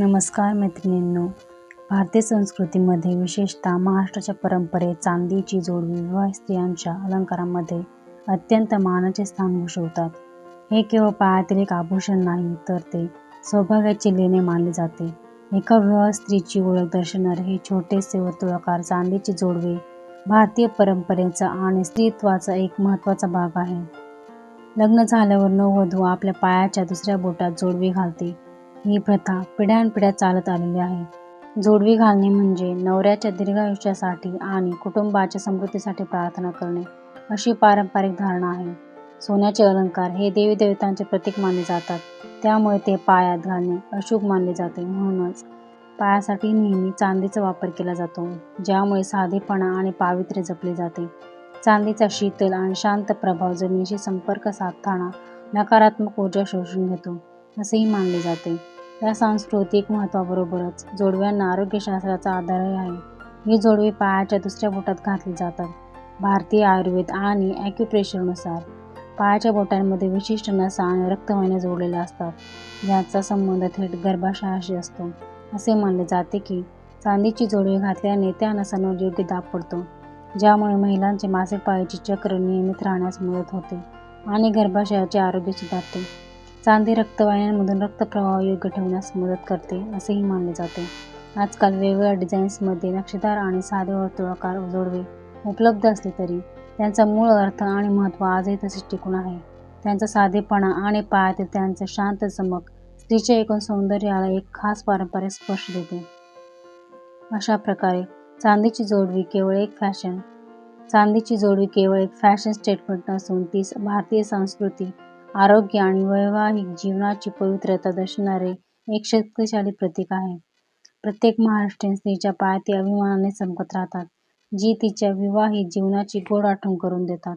नमस्कार मैत्रिणींनो. भारतीय संस्कृतीमध्ये विशेषतः महाराष्ट्राच्या परंपरेत चांदीची जोडवी विवाह स्त्रियांच्या अलंकारामध्ये अत्यंत मानाचे स्थान भूषवतात. हे केवळ पायातील एक आभूषण नाही तर ते सौभाग्याची लेणे मानले जाते. एका विवाह स्त्रीची ओळख दर्शवणारे हे छोटेसे वर्तुळाकार चांदीची जोडवे भारतीय परंपरेचा आणि स्त्रीत्वाचा एक महत्त्वाचा भाग आहे. लग्न झाल्यावर नववधू आपल्या पायाच्या दुसऱ्या बोटात जोडवी घालते. ही प्रथा पिढ्यानपिढ्या चालत आलेली आहे. जोडवी घालणे म्हणजे नवऱ्याच्या दीर्घायुष्यासाठी आणि कुटुंबाच्या समृद्धीसाठी प्रार्थना करणे अशी पारंपरिक धारणा आहे. सोन्याचे अलंकार हे देवी देवतांचे प्रतीक मानले जातात. त्यामुळे ते पायात घालणे अशुभ मानले जाते. म्हणूनच पायासाठी नेहमी चांदीचा वापर केला जातो ज्यामुळे साधेपणा आणि पावित्र्य जपले जाते. चांदीचा शीतल आणि शांत प्रभाव जमिनीशी संपर्क साधताना नकारात्मक ऊर्जा शोषून घेतो असेही मानले जाते. या सांस्कृतिक महत्त्वाबरोबरच जोडव्यांना आरोग्यशास्त्राचा आधारही आहे. ही जोडवी पायाच्या दुसऱ्या बोटात घातली जातात. भारतीय आयुर्वेद आणि ॲक्युप्रेशरनुसार पायाच्या बोटांमध्ये विशिष्ट नसा आणि रक्तवाहिन्या जोडलेल्या असतात. ज्याचा संबंध थेट गर्भाशयाशी असतो. असे मानले जाते की चांदीची जोडवी घातल्याने त्या नसांवर योग्य दाब पडतो ज्यामुळे महिलांचे मासिक पाळीचे चक्र नियमित राहण्यास मदत होते आणि गर्भाशयाचे आरोग्य सुधारते. चांदी रक्तवाहिन्यांमधून रक्तप्रवाह योग्य ठेवण्यास मदत करते असेही मानले जाते. आजकाल वेगवेगळ्या डिझाईन्समध्ये नक्षीदार आणि साधे वर्तुळाकार जोडवे उपलब्ध असले तरी त्यांचा मूळ अर्थ आणि महत्त्व आजही तसेच टिकून आहे. त्यांचा साधेपणा आणि पायातील त्यांचे शांत चमक स्त्रीच्या एकूण सौंदर्याला एक खास पारंपरिक स्पर्श देते. अशा प्रकारे चांदीची जोडवी केवळ एक फॅशन चांदीची जोडवी केवळ एक फॅशन स्टेटमेंट नसून ती भारतीय संस्कृती आरोग्य आणि वैवाहिक जीवनाची पवित्रता दर्शवणारे एक शक्तिशाली प्रतीक आहे. प्रत्येक महाराष्ट्रीयन स्त्रीच्या पायात अभिमानाने चमकत राहतात जी तिच्या विवाहित जीवनाची गोड आठवण करून देतात.